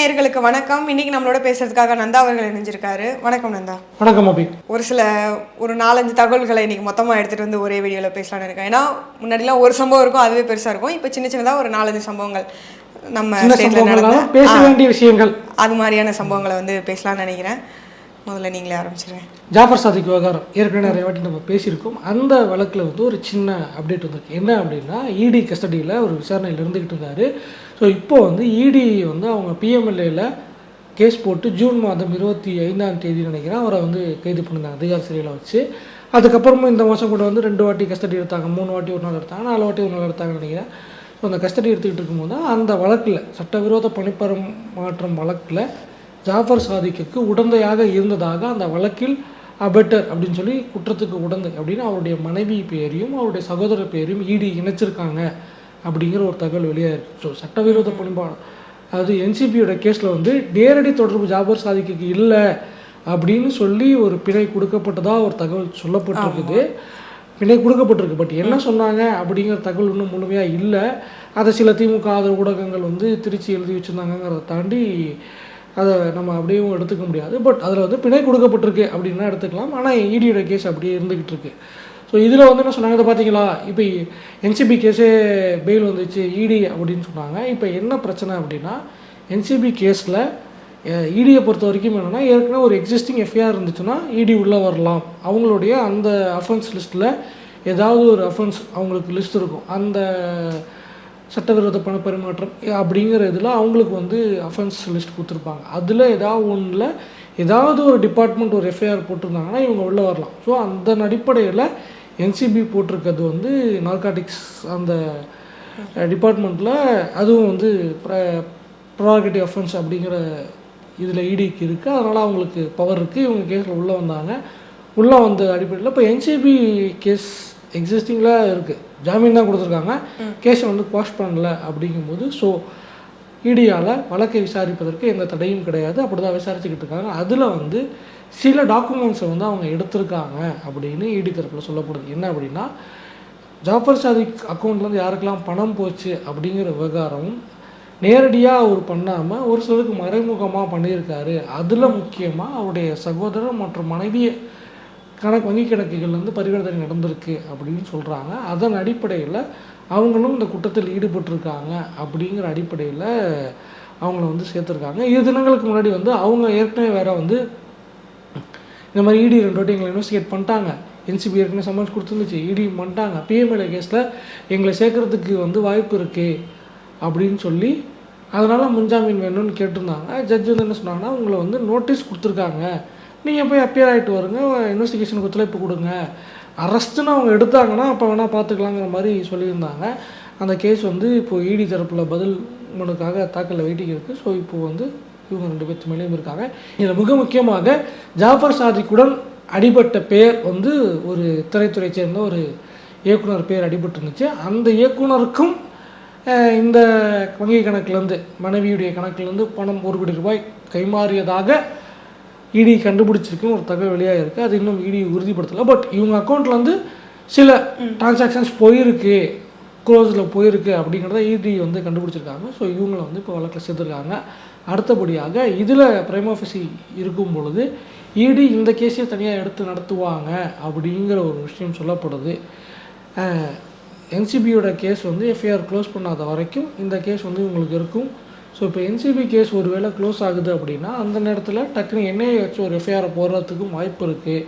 நேயர்களுக்கு வணக்கம். இன்னைக்கு நம்மளோட பேசுறதுக்காக நந்தா அவர்கள் இணைஞ்சிருக்காரு. வணக்கம் நந்தா. வணக்கம் அபி. ஒரு சில ஒரு நாலஞ்சு தகவல்களை இன்னைக்கு மொத்தமாக எடுத்துகிட்டு வந்து ஒரே வீடியோவில் பேசலாம்னு இருக்கேன். ஏன்னா முன்னாடிலாம் ஒரு சம்பவம் இருக்கும் அதுவே பெருசாக இருக்கும். இப்போ சின்ன சின்னதாக ஒரு நாலஞ்சு சம்பவங்கள் நம்ம பேச வேண்டிய விஷயங்கள். அது மாதிரியான சம்பவங்களை வந்து பேசலாம்னு நினைக்கிறேன். முதல்ல நீங்களே ஆரம்பிச்சிருங்க. ஜாஃபர் சாதிக் விவகாரம். ஏற்கனவே நிறைய வாட்டி நம்ம பேசியிருக்கோம். அந்த வழக்கில் வந்து ஒரு சின்ன அப்டேட் வந்திருக்கு. என்ன அப்படின்னா இடி கஸ்டடியில் ஒரு விசாரணையில் இருந்துக்கிட்டு இருந்தார் ஸோ இப்போ வந்து இடி வந்து அவங்க பிஎம்எல்ஏல கேஸ் போட்டு ஜூன் மாதம் இருபத்தி ஐந்தாம் தேதி நினைக்கிறேன் அவரை வந்து கைது பண்ணிருந்தாங்க அதிகார சிறையில் வச்சு. அதுக்கப்புறமும் இந்த மாதம் கூட வந்து ரெண்டு வாட்டி கஸ்டடி எடுத்தாங்க. மூணு வாட்டி ஒரு நாள் எடுத்தாங்க நாலு வாட்டி ஒரு நாள் எடுத்தாங்கன்னு நினைக்கிறேன். ஸோ அந்த கஸ்டடி எடுத்துக்கிட்டு இருக்கும்போது அந்த வழக்கில் சட்டவிரோத பணிப்பரம் மாற்றம் வழக்கில் ஜாஃபர் சாதிக்குக்கு உடந்தையாக இருந்ததாக அந்த வழக்கில் அபெட்டர் அப்படின்னு சொல்லி குற்றத்துக்கு உடந்தை அப்படின்னு அவருடைய மனைவி பேரையும் அவருடைய சகோதரர் பேரையும் ஈடி இணைச்சிருக்காங்க அப்படிங்கிற ஒரு தகவல் வெளியாயிருக்கு ஸோ சட்டவிரோத பணிபாடு. அதாவது என்சிபியோட கேஸில் வந்து நேரடி தொடர்பு ஜாபர் சாதிக்குக்கு இல்லை அப்படின்னு சொல்லி ஒரு பிணை கொடுக்கப்பட்டதா ஒரு தகவல் சொல்லப்பட்டிருக்குது. பிணை கொடுக்கப்பட்டிருக்கு. பட் என்ன சொன்னாங்க அப்படிங்கிற தகவல் இன்னும் முழுமையாக இல்லை. அதை சில திமுக ஆதரவு ஊடகங்கள் வந்து திருச்சி எழுதி வச்சுருந்தாங்கங்கிறத தாண்டி அதை நம்ம அப்படியும் எடுத்துக்க முடியாது. பட் அதில் வந்து பிணை கொடுக்கப்பட்டிருக்கு அப்படின்னா எடுத்துக்கலாம். ஆனால் இடியோட கேஸ் அப்படியே இருந்துக்கிட்டு இருக்கு. ஸோ இதில் வந்து என்ன சொன்னாங்க பார்த்தீங்களா? இப்போ என்சிபி கேஸே பெயில் வந்துச்சு இடி அப்படின்னு சொன்னாங்க. இப்போ என்ன பிரச்சனை அப்படின்னா என்சிபி கேஸில் இடியை பொறுத்த வரைக்கும் என்னென்னா ஏற்கனவே ஒரு எக்ஸிஸ்டிங் எஃப்ஐஆர் இருந்துச்சுன்னா இடி உள்ளே வரலாம். அவங்களுடைய அந்த அஃபென்ஸ் லிஸ்ட்டில் ஏதாவது ஒரு அஃபென்ஸ் அவங்களுக்கு லிஸ்ட் இருக்கும். அந்த சட்டவிரோத பண பரிமாற்றம் அப்படிங்கிற இதில் அவங்களுக்கு வந்து அஃபென்ஸ் லிஸ்ட் கொடுத்துருப்பாங்க. அதில் ஏதாவது ஒன்றில் ஏதாவது ஒரு டிபார்ட்மெண்ட் ஒரு எஃப்ஐஆர் போட்டிருந்தாங்கன்னா இவங்க உள்ளே வரலாம். ஸோ அந்த அடிப்படையில் என்சிபி போட்டிருக்கிறது வந்து நார்காட்டிக்ஸ் அந்த டிபார்ட்மெண்ட்டில் அதுவும் வந்து ப்ராகேட்டிவ் அஃபென்ஸ் அப்படிங்கிற இதில் இடிக்கு இருக்குது அதனால் அவங்களுக்கு பவர் இருக்குது இவங்க கேஸில் உள்ளே வந்தாங்க. உள்ளே வந்த அடிப்படையில் இப்போ என்சிபி கேஸ் எக்ஸிஸ்டிங்கில் இருக்குது ஜாமீன் தான் கொடுத்துருக்காங்க. கேஸை வந்து குவாஷ் பண்ணல அப்படிங்கும்போது ஸோ இடியால் வழக்கை விசாரிப்பதற்கு எந்த தடையும் கிடையாது. அப்படி தான் விசாரிச்சுக்கிட்டு இருக்காங்க. அதில் வந்து சில டாக்குமெண்ட்ஸை வந்து அவங்க எடுத்திருக்காங்க அப்படின்னு இடி தரப்பில் சொல்லப்படுது. என்ன அப்படின்னா ஜாஃபர் சாதிக் அக்கௌண்ட்லேருந்து யாருக்கெல்லாம் பணம் போச்சு அப்படிங்கிற விவகாரம் நேரடியாக அவர் பண்ணாமல் ஒரு சிலருக்கு மறைமுகமாக பண்ணியிருக்காரு. அதில் முக்கியமாக அவருடைய சகோதரர் மற்றும் மனைவியை கணக்கு வங்கி வந்து பரிவர்த்தனை நடந்திருக்கு அப்படின்னு சொல்கிறாங்க அதன் அடிப்படையில் அவங்களும் இந்த குற்றத்தில் ஈடுபட்டிருக்காங்க அப்படிங்கிற அடிப்படையில் அவங்கள வந்து சேர்த்துருக்காங்க. இரு தினங்களுக்கு முன்னாடி வந்து அவங்க ஏற்கனவே வேற வந்து இந்த மாதிரி இடி ரெண்டு வாட்டி எங்களை இன்வெஸ்டிகேட் பண்ணிட்டாங்க. என்சிபி ஏற்கனவே சம்மன்ஸ் கொடுத்துருந்துச்சு. இடி பண்ணிட்டாங்க. பிஎம்எல்ஏ கேஸில் எங்களை சேர்க்கறதுக்கு வந்து வாய்ப்பு இருக்குது அப்படின்னு சொல்லி அதனால் முன்ஜாமீன் வேணும்னு கேட்டிருந்தாங்க. ஜட்ஜ் வந்து என்ன சொன்னாங்கன்னா உங்களை வந்து நோட்டீஸ் கொடுத்துருக்காங்க. நீங்கள் போய் அப்பியர் ஆகிட்டு வருங்க இன்வெஸ்டிகேஷனுக்கு ஒத்துழைப்பு கொடுங்க. அரெஸ்ட்டுன்னு அவங்க எடுத்தாங்கன்னா அப்போ வேணால் பார்த்துக்கலாங்கிற மாதிரி சொல்லியிருந்தாங்க. அந்த கேஸ் வந்து இப்போது இடி தரப்பில் பதில் மனுக்காக தாக்கலில் வெயிட்டிங் இருக்குது ஸோ இப்போது வந்து இவங்க ரெண்டு பேர்த்து மேலேயும் இருக்காங்க. இதில் மிக முக்கியமாக ஜாஃபர் சாதிக்குடன் அடிபட்ட பேர் வந்து ஒரு திரைத்துறை சேர்ந்த ஒரு இயக்குனர் பேர் அடிபட்டு இருந்துச்சு அந்த இயக்குனருக்கும் இந்த வங்கி கணக்குலேருந்து மனைவியுடைய கணக்குலேருந்து பணம் ஒரு கோடி ரூபாய் கைமாறியதாக இடி கண்டுபிடிச்சிருக்குன்னு ஒரு தகவல் வெளியாக இருக்குது அது இன்னும் இடி உறுதிப்படுத்தலை. பட் இவங்க அக்கௌண்ட்டில் வந்து சில டிரான்சாக்ஷன்ஸ் போயிருக்கு. க்ளோஸில் போயிருக்கு அப்படிங்கிறத இடி வந்து கண்டுபிடிச்சிருக்காங்க. ஸோ இவங்களை வந்து இப்போ வழக்கில் சேர்த்துருக்காங்க. அடுத்தபடியாக இதில் பிரைம் ஆஃபீஸி இருக்கும் பொழுது இடி இந்த கேஸையே தனியாக எடுத்து நடத்துவாங்க அப்படிங்கிற ஒரு விஷயம் சொல்லப்படுது. என்சிபியோட கேஸ் வந்து எஃப்ஐஆர் க்ளோஸ் பண்ணாத வரைக்கும் இந்த கேஸ் வந்து உங்களுக்கு இருக்கும். ஸோ இப்போ என்சிபி கேஸ் ஒருவேளை க்ளோஸ் ஆகுது அப்படின்னா அந்த நேரத்தில் டக்குனு என்ஐஏ வச்சு ஒரு எஃப்ஐஆர் போடுறதுக்கும் வாய்ப்பு இருக்குது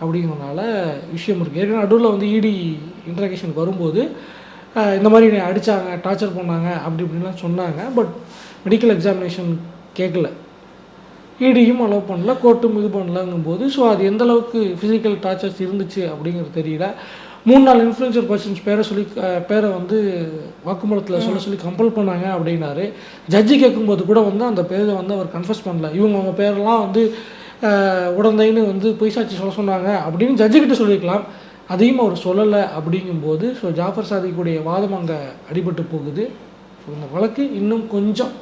அப்படிங்கிறனால விஷயம் இருக்குது ஏற்கனவே நடுவில் வந்து இடி இன்ட்ராகேஷனுக்கு வரும்போது இந்த மாதிரி என்னை அடித்தாங்க டார்ச்சர் பண்ணாங்க அப்படி இப்படின்லாம் சொன்னாங்க. பட் மெடிக்கல் எக்ஸாமினேஷன் கேட்கல இடியும் அலோவ் பண்ணல கோர்ட்டும் இது பண்ணலங்கும்போது ஸோ அது எந்த அளவுக்கு ஃபிசிக்கல் டார்ச்சர்ஸ் இருந்துச்சு அப்படிங்கிறது தெரியல. மூணு நாலு இன்ஃப்ளூயன்சர் பர்சன்ஸ் பேரை சொல்லி பேரை வந்து வாக்குமூலத்தில் சொல்ல சொல்லி கம்பல் பண்ணாங்க அப்படின்னாரு. ஜட்ஜி கேட்கும்போது கூட வந்து அந்த பேரை வந்து அவர் கன்ஃபர்ஸ் பண்ணல. இவங்க அவங்க பேரெல்லாம் வந்து உடந்தைன்னு வந்து பொய் சாட்சி சொல்ல சொன்னாங்க அப்படின்னு ஜட்ஜிக்கிட்ட சொல்லியிருக்கலாம். அதையும் அவர் சொல்லலை அப்படிங்கும்போது ஸோ ஜாஃபர் சாதிக்குடைய வாதம் அங்கே அடிபட்டு போகுது. ஸோ இந்த வழக்கு இன்னும் கொஞ்சம்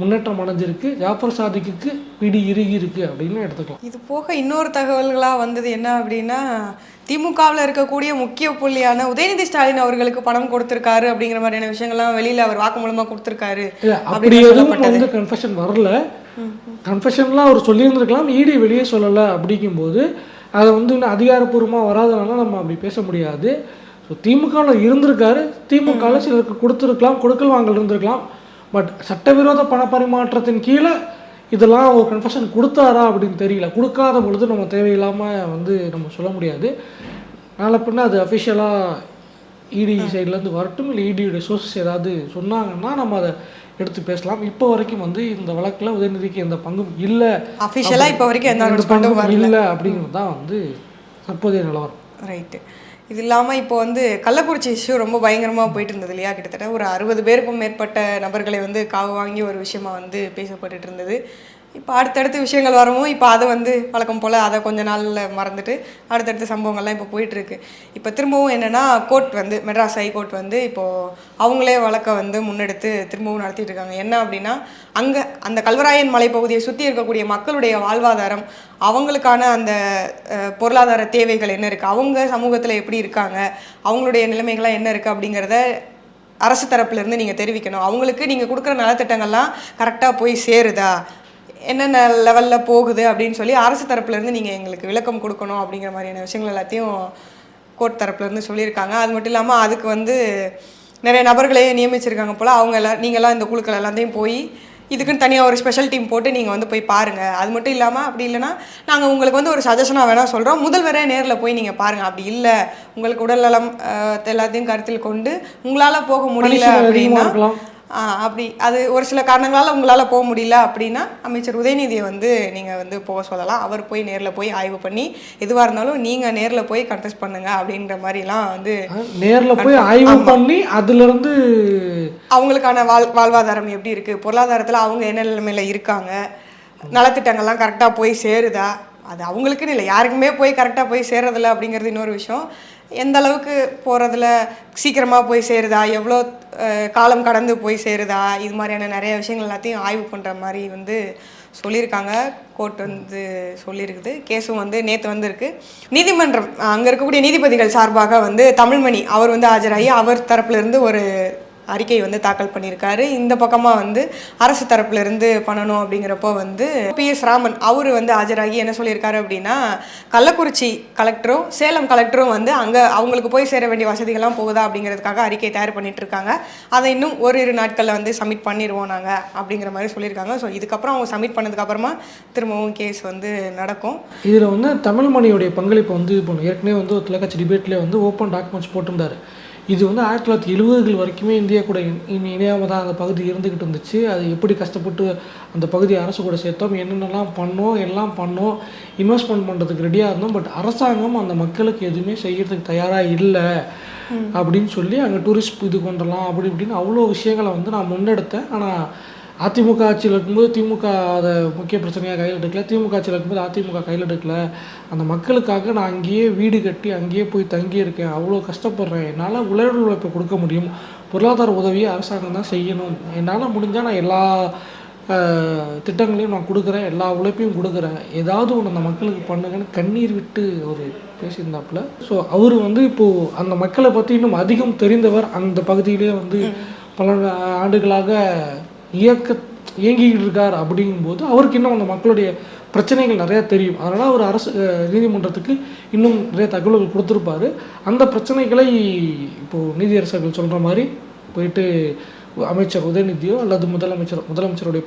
முன்னேற்றம் அடைஞ்சிருக்கு. ஜாஃபர் சாதிக்கு பிடி இறுகி இருக்கு அப்படின்னு எடுத்துக்கலாம். இது போக இன்னொரு தகவல்களாக வந்தது என்ன அப்படின்னா திமுகவில் இருக்கக்கூடிய முக்கிய புள்ளியான உதயநிதி ஸ்டாலின் அவர்களுக்கு பணம் கொடுத்திருக்காரு அப்படிங்கிற மாதிரியான விஷயங்கள்லாம் வெளியில அவர் வாக்குமூலமா கொடுத்திருக்காரு அப்படி எதுவும் வந்து கன்ஃபெஷன் வரல. கன்ஃபெஷன்லாம் அவர் சொல்லியிருந்திருக்கலாம். இடி வெளியே சொல்லலை அப்படிங்கும்போது அதை வந்து இன்னும் அதிகாரப்பூர்வமாக வராதனால நம்ம அப்படி பேச முடியாது. ஸோ திமுகவில் இருந்திருக்காரு. திமுகவில் சிலருக்கு கொடுத்துருக்கலாம் கொடுக்கல் வாங்கல் இருந்திருக்கலாம். பட் சட்டவிரோத பண பரிமாற்றத்தின் கீழே இதெல்லாம் ஒரு கன்ஃபெஷன் கொடுத்தாரா அப்படின்னு தெரியல. கொடுக்காத பொழுது நம்ம தேவையில்லாமல் வந்து நம்ம சொல்ல முடியாது. நாளை பின்ன அது அஃபிஷியலாக இடி சைட்லேருந்து வரட்டும் இல்லை இடியோட சோர்சஸ் ஏதாவது சொன்னாங்கன்னா நம்ம அதை எடுத்து பேசலாம். இப்போ வரைக்கும் வந்து இந்த வழக்கில் உதயநிதிக்கு எந்த பங்கும் இல்லை. அஃபிஷியலா இப்போ வரைக்கும் எந்த வரல. இல்லை அப்படிங்கிறது தான் வந்து தற்போதைய நிலவரம். ரைட்டு இது இல்லாமல் இப்போ வந்து கள்ளக்குறிச்சி இஷ்யூ ரொம்ப பயங்கரமாக போயிட்டு இருந்தது இல்லையா? கிட்டத்தட்ட ஒரு அறுபது பேருக்கும் மேற்பட்ட நபர்களை வந்து காவு வாங்கி ஒரு விஷயமா வந்து பேசப்பட்டுட்டு இருந்தது. இப்போ அடுத்தடுத்த விஷயங்கள் வரவும் இப்போ அதை வந்து வழக்கம் போல் அதை கொஞ்ச நாளில் மறந்துட்டு அடுத்தடுத்த சம்பவங்கள்லாம் இப்போ போயிட்டுருக்கு. இப்போ திரும்பவும் என்னென்னா கோர்ட் வந்து மெட்ராஸ் ஹைகோர்ட் வந்து இப்போது அவங்களே வழக்கை வந்து முன்னெடுத்து திரும்பவும் நடத்திட்டு இருக்காங்க என்ன அப்படின்னா அங்கே அந்த கல்வராயன் மலைப்பகுதியை சுற்றி இருக்கக்கூடிய மக்களுடைய வாழ்வாதாரம் அவங்களுக்கான அந்த பொருளாதார தேவைகள் என்ன இருக்குது அவங்க சமூகத்தில் எப்படி இருக்காங்க அவங்களுடைய நிலைமைகள்லாம் என்ன இருக்குது அப்படிங்கிறத அரசு தரப்புலேருந்து நீங்கள் தெரிவிக்கணும். அவங்களுக்கு நீங்கள் கொடுக்குற நலத்திட்டங்கள்லாம் கரெக்டாக போய் சேருதா? என்னென்ன லெவலில் போகுது அப்படின்னு சொல்லி அரசு தரப்புலேருந்து நீங்கள் எங்களுக்கு விளக்கம் கொடுக்கணும் அப்படிங்கிற மாதிரியான விஷயங்கள் எல்லாத்தையும் கோர்ட் தரப்புலேருந்து சொல்லியிருக்காங்க. அது மட்டும் இல்லாமல் அதுக்கு வந்து நிறைய நபர்களே நியமிச்சிருக்காங்க போல். அவங்க எல்லாம் நீங்களாம் இந்த குழுக்கள் எல்லாத்தையும் போய் இதுக்குன்னு தனியாக ஒரு ஸ்பெஷல் டீம் போட்டு நீங்கள் வந்து போய் பாருங்கள் அது மட்டும் இல்லாமல் அப்படி இல்லைன்னா நாங்கள் உங்களுக்கு வந்து ஒரு சஜஷனாக வேணால் சொல்கிறோம் முதல்வரே நேரில் போய் நீங்கள் பாருங்கள் அப்படி இல்லை. உங்களுக்கு உடல்நலம் எல்லாத்தையும் கருத்தில் கொண்டு உங்களால் போக முடியல அப்படின்னா அப்படி. அது ஒரு சில காரணங்களால் உங்களால் போக முடியல அப்படின்னா அமைச்சர் உதயநிதியை வந்து நீங்கள் வந்து போக சொல்லலாம். அவர் போய் நேரில் போய் ஆய்வு பண்ணி எதுவாக இருந்தாலும் நீங்கள் நேரில் போய் கன்ஃபஸ் பண்ணுங்க அப்படின்ற மாதிரிலாம் வந்து நேர்ல போய் ஆய்வு பண்ணி அதுல இருந்து அவங்களுக்கான வாழ் வாழ்வாதாரம் எப்படி இருக்குது பொருளாதாரத்தில் அவங்க என்ன நிலைமையில இருக்காங்க? நலத்திட்டங்கள்லாம் கரெக்டாக போய் சேருதா? அது அவங்களுக்குன்னு இல்லை. யாருக்குமே போய் கரெக்டாக போய் சேர்றதில்ல அப்படிங்கிறது இன்னொரு விஷயம். எந்த அளவுக்கு போகிறதுல சீக்கிரமாக போய் சேருதா? எவ்வளோ காலம் கடந்து போய் சேருதா? இது மாதிரியான நிறைய விஷயங்கள் எல்லாத்தையும் ஆய்வு பண்ணுற மாதிரி வந்து சொல்லியிருக்காங்க. கோர்ட் வந்து சொல்லியிருக்குது. கேஸும் வந்து நேற்று வந்திருக்கு. நீதிமன்றம் அங்கே இருக்கக்கூடிய நீதிபதிகள் சார்பாக வந்து தமிழ்மணி அவர் வந்து ஆஜராகி அவர் தரப்புலேருந்து ஒரு அறிக்கை வந்து தாக்கல் பண்ணியிருக்காரு. இந்த பக்கமாக வந்து அரசு தரப்புலேருந்து பண்ணணும் அப்படிங்கிறப்போ வந்து பி எஸ் ராமன் அவர் வந்து ஆஜராகி என்ன சொல்லியிருக்காரு அப்படின்னா கள்ளக்குறிச்சி கலெக்டரும் சேலம் கலெக்டரும் வந்து அங்கே அவங்களுக்கு போய் சேர வேண்டிய வசதிகள்லாம் போகுதா அப்படிங்கிறதுக்காக அறிக்கை தயார் பண்ணிட்டு இருக்காங்க அதை இன்னும் ஒரு இரு நாட்களில் வந்து சப்மிட் பண்ணிடுவோம் நாங்கள் அப்படிங்கிற மாதிரி சொல்லியிருக்காங்க. ஸோ இதுக்கப்புறம் அவங்க சப்மிட் பண்ணதுக்கப்புறமா திரும்பவும் கேஸ் வந்து நடக்கும். இதில் வந்து தமிழ்மணியுடைய பங்களிப்பு வந்து இப்போ ஏற்கனவே வந்து ஒரு தொலைக்காட்சி டிபேட்லேயே வந்து ஓப்பன் டாக்குமெண்ட்ஸ் போட்டிருந்தாரு. இது வந்து ஆயிரத்தி தொள்ளாயிரத்தி எழுபதுகள் வரைக்குமே இந்தியா கூட இனி இணையாம தான் அந்த பகுதி இருந்துக்கிட்டு இருந்துச்சு. அது எப்படி கஷ்டப்பட்டு அந்த பகுதி அரசு கூட சேர்த்தோம் என்னென்னலாம் பண்ணோம் எல்லாம் பண்ணோம் இன்வெஸ்ட்மெண்ட் பண்ணுறதுக்கு ரெடியாக இருந்தோம். பட் அரசாங்கம் அந்த மக்களுக்கு எதுவுமே செய்யறதுக்கு தயாராக இல்லை அப்படின்னு சொல்லி அங்கே டூரிஸ்ட் இது கொண்டலாம் அப்படி இப்படின்னு அவ்வளோ விஷயங்களை வந்து நான் முன்னெடுத்தேன். ஆனால் அதிமுக ஆட்சியில் இருக்கும்போது திமுக அதை முக்கிய பிரச்சனையாக கையில் எடுக்கல. திமுக ஆட்சியில் இருக்கும்போது அதிமுக கையில் எடுக்கல. அந்த மக்களுக்காக நான் அங்கேயே வீடு கட்டி அங்கேயே போய் தங்கி இருக்கேன் அவ்வளோ கஷ்டப்படுறேன். என்னால் உலக உழைப்பை கொடுக்க முடியும். பொருளாதார உதவியை அரசாங்கம் தான் செய்யணும். என்னால் முடிஞ்சால் நான் எல்லா திட்டங்களையும் நான் கொடுக்குறேன். எல்லா உழைப்பையும் கொடுக்குறேன். ஏதாவது ஒன்று அந்த மக்களுக்கு பண்ணுங்கன்னு கண்ணீர் விட்டு ஒரு பேசியிருந்தாப்புல. ஸோ அவர் வந்து இப்போது அந்த மக்களை பற்றி இன்னும் அதிகம் தெரிந்தவர் அந்த பகுதியிலே வந்து பல ஆண்டுகளாக இயக்க இயங்கிக்கிட்டு இருக்கார் அப்படிங்கும்போது அவருக்கு இன்னும் அந்த மக்களுடைய பிரச்சனைகள் நிறையா தெரியும். அதனால் அவர் அரசு நீதிமன்றத்துக்கு இன்னும் நிறைய தகவல்கள் கொடுத்துருப்பாரு. அந்த பிரச்சனைகளை இப்போது நீதியரசர்கள் சொல்கிற மாதிரி போயிட்டு அமைச்சர் உதயநிதியோ அல்லது முதலமைச்சர் முதலமைச்சருடைய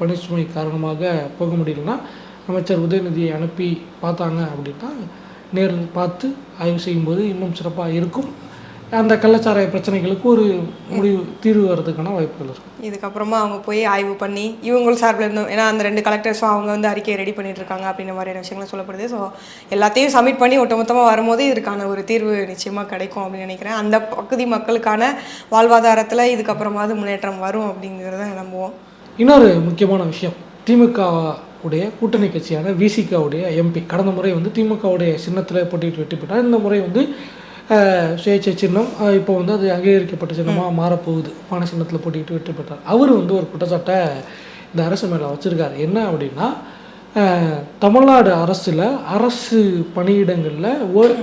பணிச்சுமை காரணமாக போக முடியலன்னா அமைச்சர் உதயநிதியை அனுப்பி பார்த்தாங்க அப்படின்னா நேரில் பார்த்து ஆய்வு செய்யும்போது இன்னும் சிறப்பாக இருக்கும். அந்த கள்ளச்சாராய பிரச்சனைகளுக்கு ஒரு முடிவு தீர்வு வர்றதுக்கான வாய்ப்புகள் இருக்கும் இதுக்கப்புறமா அவங்க போய் ஆய்வு பண்ணி இவங்க சார்பில் இருந்தும் ஏன்னா அந்த ரெண்டு கலெக்டர்ஸும் அவங்க வந்து அறிக்கையை ரெடி பண்ணிட்டு இருக்காங்க அப்படின்ற மாதிரியான விஷயங்கள் சொல்லப்படுது. ஸோ எல்லாத்தையும் சப்மிட் பண்ணி ஒட்டுமொத்தமாக வரும்போது இதற்கான ஒரு தீர்வு நிச்சயமாக கிடைக்கும் அப்படின்னு நினைக்கிறேன். அந்த பகுதி மக்களுக்கான வாழ்வாதாரத்தில் இதுக்கப்புறமாவது முன்னேற்றம் வரும் அப்படிங்கிறத நம்புவோம். இன்னொரு முக்கியமான விஷயம் திமுக உடைய கூட்டணி கட்சியான விசிகாவுடைய எம்பி கடந்த முறை வந்து திமுகவுடைய சின்னத்தில் போட்டிட்டு வெற்றி பெற்றார். இந்த முறை வந்து சுயேட்சை சின்னம். இப்போ வந்து அது அங்கீகரிக்கப்பட்ட சின்னமாக மாறப்போகுது. பானை சின்னத்தில் போட்டிட்டு வெற்றி பெற்றார். அவர் வந்து ஒரு குற்றச்சாட்டை இந்த அரசு மேலே வச்சுருக்காரு. என்ன அப்படின்னா தமிழ்நாடு அரசில் அரசு பணியிடங்களில் ஒரு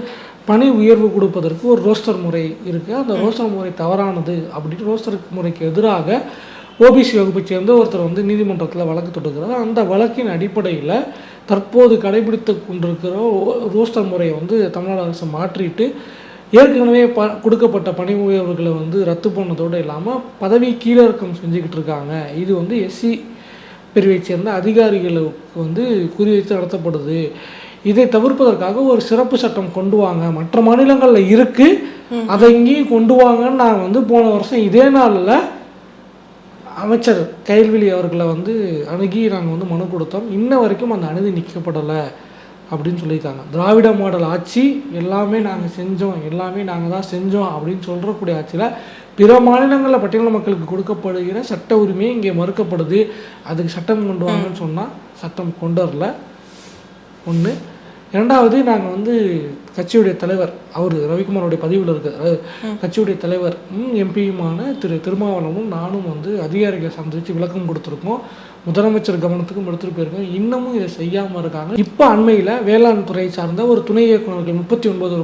பணி உயர்வு கொடுப்பதற்கு ஒரு ரோஸ்டர் முறை இருக்குது அந்த ரோஸ்டர் முறை தவறானது அப்படின்னு ரோஸ்டர் முறைக்கு எதிராக ஓபிசி வகுப்பை சேர்ந்த ஒருத்தர் வந்து நீதிமன்றத்தில் வழக்கு தொடுக்கிறார். அந்த வழக்கின் அடிப்படையில் தற்போது கடைபிடித்து கொண்டிருக்கிற ரோஸ்டர் முறையை வந்து தமிழ்நாடு அரசு மாற்றிட்டு ஏற்கனவே ப கொடுக்கப்பட்ட பணி உயர்வுகளை வந்து ரத்து பண்ணதோடு இல்லாமல் பதவி கீழிறக்கம் செஞ்சுக்கிட்டு இருக்காங்க. இது வந்து எஸ்சி பிரிவை சேர்ந்த அதிகாரிகளுக்கு வந்து குறிவைத்து நடத்தப்படுது. இதை தவிர்ப்பதற்காக ஒரு சிறப்பு சட்டம் கொண்டு வாங்க. மற்ற மாநிலங்களில் இருக்கு. அதை இங்கேயும் கொண்டு வாங்கன்னு நான் வந்து போன வருஷம் இதே நாளில் அமைச்சர் கைல்வெளி அவர்களை வந்து அணுகி நாங்கள் வந்து மனு கொடுத்தோம். இன்ன வரைக்கும் அந்த அநீதி நிற்கப்படலை அப்படின்னு சொல்லியிருக்காங்க. திராவிட மாடல் ஆட்சி எல்லாமே நாங்கள் செஞ்சோம் எல்லாமே நாங்கள் தான் செஞ்சோம் அப்படின்னு சொல்கிறக்கூடிய ஆட்சியில் பிற மாநிலங்களில் பட்டியல மக்களுக்கு கொடுக்கப்படுகிற சட்ட உரிமை இங்கே மறுக்கப்படுது. அதுக்கு சட்டம் கொண்டு வாங்கன்னு சொன்னால் சட்டம் கொண்டு வரல. ஒன்று இரண்டாவது நாங்கள் வந்து கட்சியுடைய தலைவர் அவர் ரவிக்குமாரோடைய பதிவில் அதாவது கட்சியுடைய தலைவர் எம்பியுமான திரு திருமாவளவனும் நானும் வந்து அதிகாரிகளை சந்தித்து விளக்கம் கொடுத்துருக்கோம். முதலமைச்சர் கவனத்துக்கும் எடுத்துகிட்டு போயிருக்காங்க இன்னமும் இதை செய்யாமல் இருக்காங்க. இப்போ அண்மையில் வேளாண் துறை சார்ந்த ஒரு துணை இயக்குநர்கள் முப்பத்தி ஒன்பது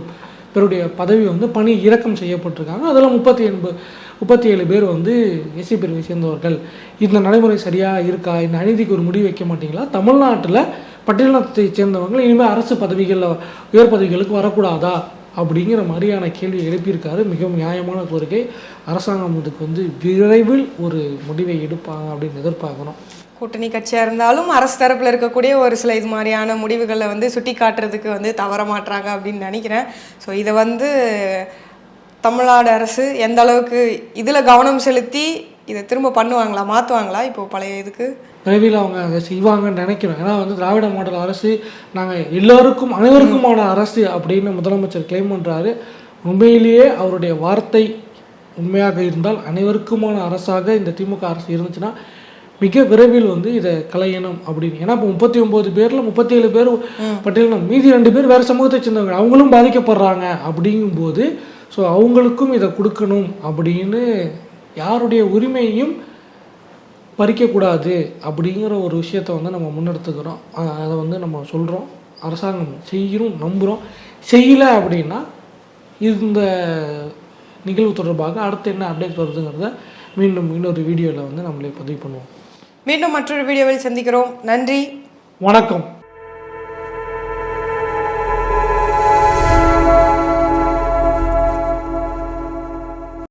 பேருடைய பதவி வந்து பணி இறக்கம் செய்யப்பட்டிருக்காங்க. அதில் முப்பத்தி எண்பது முப்பத்தி ஏழு பேர் வந்து எஸ்சி பிரிவை சேர்ந்தவர்கள். இந்த நடைமுறை சரியாக இருக்கா? இந்த அநீதிக்கு ஒரு முடிவு வைக்க மாட்டீங்களா? தமிழ்நாட்டில் பட்டியலினத்தை சேர்ந்தவங்க இனிமேல் அரசு பதவிகளில் உயர் பதவிகளுக்கு வரக்கூடாதா? அப்படிங்கிற மாதிரியான கேள்வி எழுப்பியிருக்காரு. மிகவும் நியாயமான கோரிக்கை. அரசாங்கம் இதுக்கு வந்து விரைவில் ஒரு முடிவை எடுப்பாங்க அப்படின்னு எதிர்பார்க்குறோம் கூட்டணி கட்சியாக இருந்தாலும் அரசு தரப்பில் இருக்கக்கூடிய ஒரு சில இது மாதிரியான முடிவுகளை வந்து சுட்டி காட்டுறதுக்கு வந்து தவற மாட்டுறாங்க அப்படின்னு நினைக்கிறேன். ஸோ இதை வந்து தமிழ்நாடு அரசு எந்த அளவுக்கு இதில் கவனம் செலுத்தி இதை திரும்ப பண்ணுவாங்களா மாற்றுவாங்களா இப்போ பழைய இதுக்கு? விரைவில் அவங்க அதை செய்வாங்கன்னு நினைக்கிறோம் ஏன்னா வந்து திராவிட மாடல் அரசு நாங்கள் எல்லோருக்கும் அனைவருக்குமான அரசு அப்படின்னு முதலமைச்சர் கிளைம் பண்ணுறாரு உண்மையிலேயே அவருடைய வார்த்தை உண்மையாக இருந்தால் அனைவருக்குமான அரசாக இந்த திமுக அரசு இருந்துச்சுன்னா மிக விரைவில் வந்து இதை கலையணும் அப்படின்னு. ஏன்னா இப்போ முப்பத்தி ஒம்பது பேரில் முப்பத்தி ஏழு பேர் பட்டியலினம். மீதி ரெண்டு பேர் வேறு சமூகத்தை சேர்ந்தவங்க. அவங்களும் பாதிக்கப்படுறாங்க அப்படிங்கும்போது ஸோ அவங்களுக்கும் இதை கொடுக்கணும் அப்படின்னு யாருடைய உரிமையையும் பறிக்கக்கூடாது அப்படிங்கிற ஒரு விஷயத்தை வந்து நம்ம முன்னெடுத்துக்கிறோம். அதை வந்து நம்ம சொல்கிறோம் அரசாங்கம் செய்யணும் நம்புகிறோம் செய்யலை அப்படின்னா இந்த நிகழ்வு தொடர்பாக அடுத்து என்ன அப்டேட் வருதுங்கிறத மீண்டும் இன்னொரு வீடியோவில் வந்து நம்மளே பதிவு பண்ணுவோம். மீண்டும் மற்றொரு வீடியோவில் சந்திக்கிறோம். நன்றி. வணக்கம்.